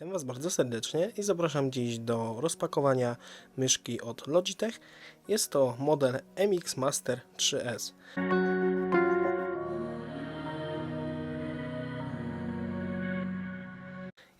Witam Was bardzo serdecznie i zapraszam dziś do rozpakowania myszki od Logitech. Jest to model MX Master 3S.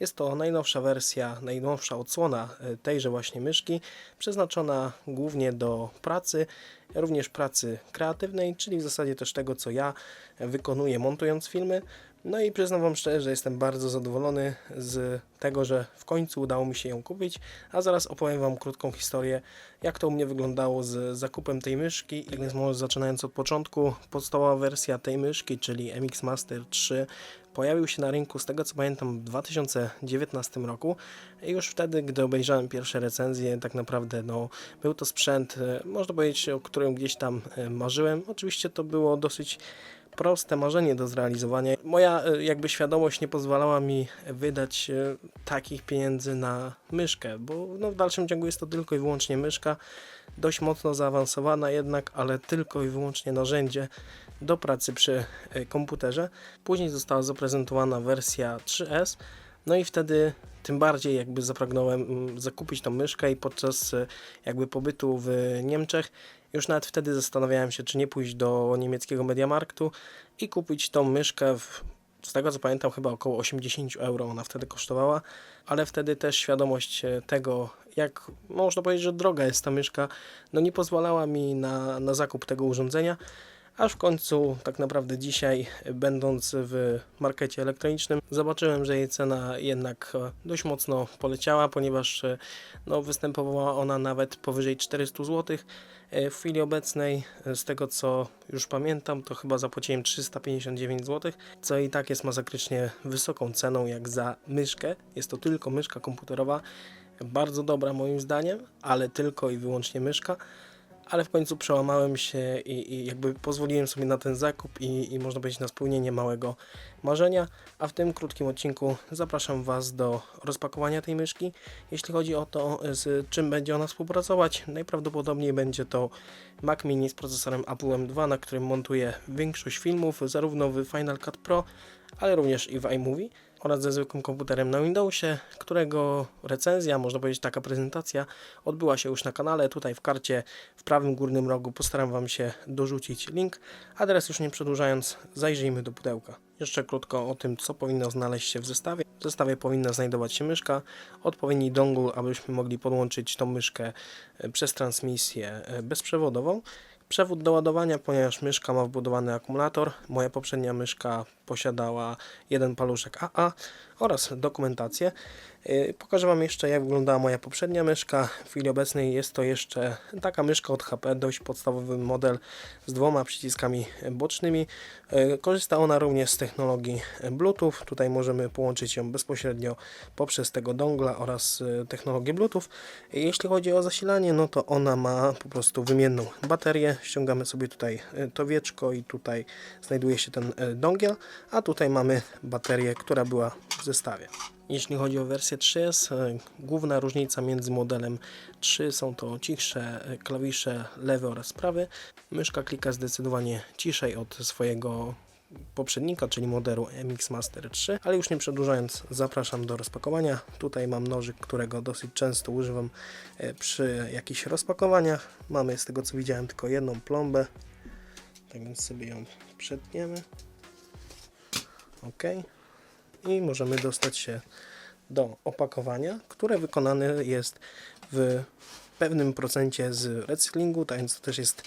Jest to najnowsza wersja, najnowsza odsłona e, tejże właśnie myszki, przeznaczona głównie do pracy, również pracy kreatywnej, czyli w zasadzie też tego, co ja wykonuję montując filmy. No i przyznam Wam szczerze, że jestem bardzo zadowolony z tego, że w końcu udało mi się ją kupić, a zaraz opowiem Wam krótką historię, jak to u mnie wyglądało z zakupem tej myszki. Więc może zaczynając od początku, podstawowa wersja tej myszki, czyli MX Master 3, pojawił się na rynku z tego co pamiętam w 2019 roku i już wtedy, gdy obejrzałem pierwsze recenzje, tak naprawdę no, był to sprzęt, e, można powiedzieć, o którym gdzieś tam e, marzyłem. Oczywiście to było dosyć proste marzenie do zrealizowania. Moja e, jakby świadomość nie pozwalała mi wydać takich pieniędzy na myszkę, bo no, w dalszym ciągu jest to tylko i wyłącznie myszka, dość mocno zaawansowana jednak, ale tylko i wyłącznie narzędzie do pracy przy e, komputerze. Później została zaprezentowana wersja 3S, no i wtedy tym bardziej jakby zapragnąłem mm, zakupić tą myszkę i podczas e, jakby pobytu w Niemczech już nawet wtedy zastanawiałem się, czy nie pójść do niemieckiego Mediamarktu i kupić tą myszkę w z tego co pamiętam, chyba około 80 euro ona wtedy kosztowała, ale wtedy też świadomość e, tego, jak można powiedzieć, że droga jest ta myszka, no nie pozwalała mi na, na zakup tego urządzenia. Aż w końcu, tak naprawdę dzisiaj, będąc w markecie elektronicznym, zobaczyłem, że jej cena jednak e, dość mocno poleciała, ponieważ e, no, występowała ona nawet powyżej 400 zł. E, W chwili obecnej, z tego co już pamiętam, to chyba zapłaciłem 359 zł, co i tak jest masakrycznie wysoką ceną jak za myszkę. Jest to tylko myszka komputerowa, bardzo dobra moim zdaniem, ale tylko i wyłącznie myszka ale w końcu przełamałem się i, i jakby pozwoliłem sobie na ten zakup i, i można powiedzieć na spełnienie małego marzenia, a w tym krótkim odcinku zapraszam Was do rozpakowania tej myszki. Jeśli chodzi o to, z czym będzie ona współpracować, najprawdopodobniej będzie to Mac Mini z procesorem Apple M2, na którym montuję większość filmów, zarówno w Final Cut Pro, ale również i w iMovie oraz ze zwykłym komputerem na Windowsie, którego recenzja, można powiedzieć taka prezentacja, odbyła się już na kanale. Tutaj w karcie w prawym górnym rogu postaram Wam się dorzucić link, a teraz już nie przedłużając, zajrzyjmy do pudełka. Jeszcze krótko o tym, co powinno znaleźć się w zestawie. W zestawie powinna znajdować się myszka, odpowiedni dongle, abyśmy mogli podłączyć tą myszkę e, przez transmisję e, bezprzewodową. Przewód do ładowania, ponieważ myszka ma wbudowany akumulator. Moja poprzednia myszka posiadała jeden paluszek AA oraz dokumentację. Yy, Pokażę Wam jeszcze jak wyglądała moja poprzednia myszka. W chwili obecnej jest to jeszcze taka myszka od HP, dość podstawowy model z dwoma przyciskami bocznymi. Yy, Korzysta ona również z technologii Bluetooth. Tutaj możemy połączyć ją bezpośrednio poprzez tego dongla oraz yy, technologię Bluetooth. Jeśli chodzi o zasilanie, no to ona ma po prostu wymienną baterię. Ściągamy sobie tutaj to wieczko i tutaj znajduje się ten dongiel, a tutaj mamy baterię, która była zestawie. Jeśli chodzi o wersję 3S, e, główna różnica między modelem 3 są to cichsze e, klawisze lewy oraz prawy. Myszka klika zdecydowanie ciszej od swojego poprzednika, czyli modelu MX Master 3, ale już nie przedłużając, zapraszam do rozpakowania. Tutaj mam nożyk, którego dosyć często używam e, przy jakichś rozpakowaniach. Mamy z tego co widziałem tylko jedną plombę, tak więc sobie ją przetniemy. OK i możemy dostać się do opakowania, które wykonane jest w pewnym procencie z recyklingu, tak więc to też jest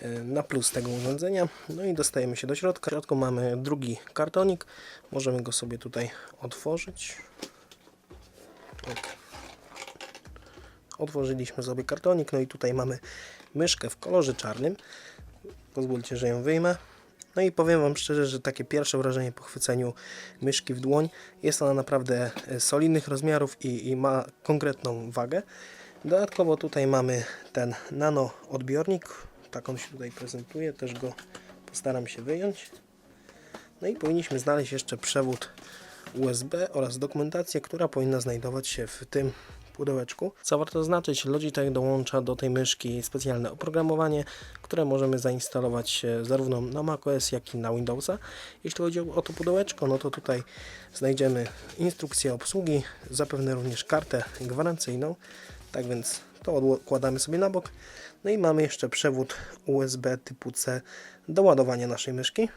e, na plus tego urządzenia. No i dostajemy się do środka. W środku mamy drugi kartonik. Możemy go sobie tutaj otworzyć. Tak. Otworzyliśmy sobie kartonik, no i tutaj mamy myszkę w kolorze czarnym. Pozwólcie, że ją wyjmę. No i powiem Wam szczerze, że takie pierwsze wrażenie po chwyceniu myszki w dłoń jest ona naprawdę e, solidnych rozmiarów i, i ma konkretną wagę. Dodatkowo tutaj mamy ten nano odbiornik, tak on się tutaj prezentuje, też go postaram się wyjąć. No i powinniśmy znaleźć jeszcze przewód USB oraz dokumentację, która powinna znajdować się w tym pudełeczku. Co warto zaznaczyć, Logitech dołącza do tej myszki specjalne oprogramowanie, które możemy zainstalować e, zarówno na macOS, jak i na Windowsa. Jeśli chodzi o to pudełeczko, no to tutaj znajdziemy instrukcję obsługi, zapewne również kartę gwarancyjną. Tak więc to odkładamy sobie na bok. No i mamy jeszcze przewód USB typu C do ładowania naszej myszki.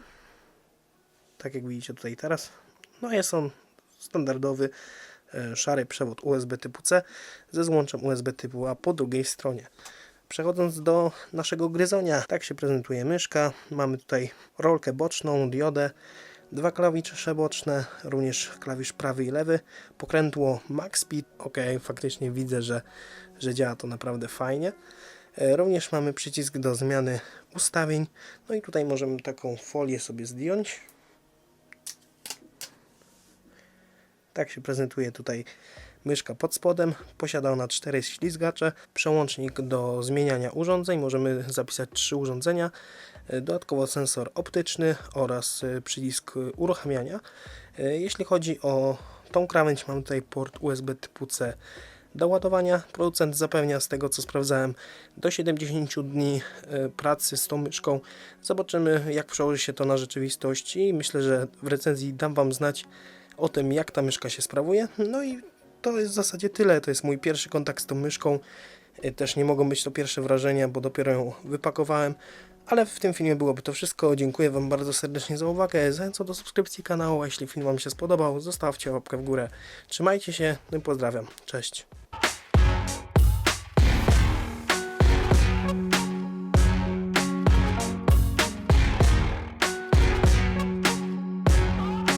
Tak jak widzicie tutaj teraz. No jest on standardowy szary przewód USB typu C ze złączem USB typu A po drugiej stronie. Przechodząc do naszego gryzonia, tak się prezentuje myszka. Mamy tutaj rolkę boczną, diodę, dwa klawisze boczne, również klawisz prawy i lewy, pokrętło Max Speed. Ok, faktycznie widzę, że, że działa to naprawdę fajnie. E, Również mamy przycisk do zmiany ustawień. No i tutaj możemy taką folię sobie zdjąć. Tak się prezentuje tutaj myszka pod spodem. Posiada ona cztery ślizgacze, przełącznik do zmieniania urządzeń. Możemy zapisać trzy urządzenia. E, Dodatkowo sensor optyczny oraz e, przycisk uruchamiania. E, Jeśli chodzi o tą krawędź, mamy tutaj port USB typu C do ładowania. Producent zapewnia z tego co sprawdzałem do 70 dni pracy z tą myszką. Zobaczymy jak przełoży się to na rzeczywistość i myślę, że w recenzji dam Wam znać o tym jak ta myszka się sprawuje. No i to jest w zasadzie tyle. To jest mój pierwszy kontakt z tą myszką. E, Też nie mogą być to pierwsze wrażenia, bo dopiero ją wypakowałem. Ale w tym filmie byłoby to wszystko. Dziękuję Wam bardzo serdecznie za uwagę. Zachęcam do subskrypcji kanału, a jeśli film Wam się spodobał, zostawcie łapkę w górę. Trzymajcie się, no i pozdrawiam. Cześć.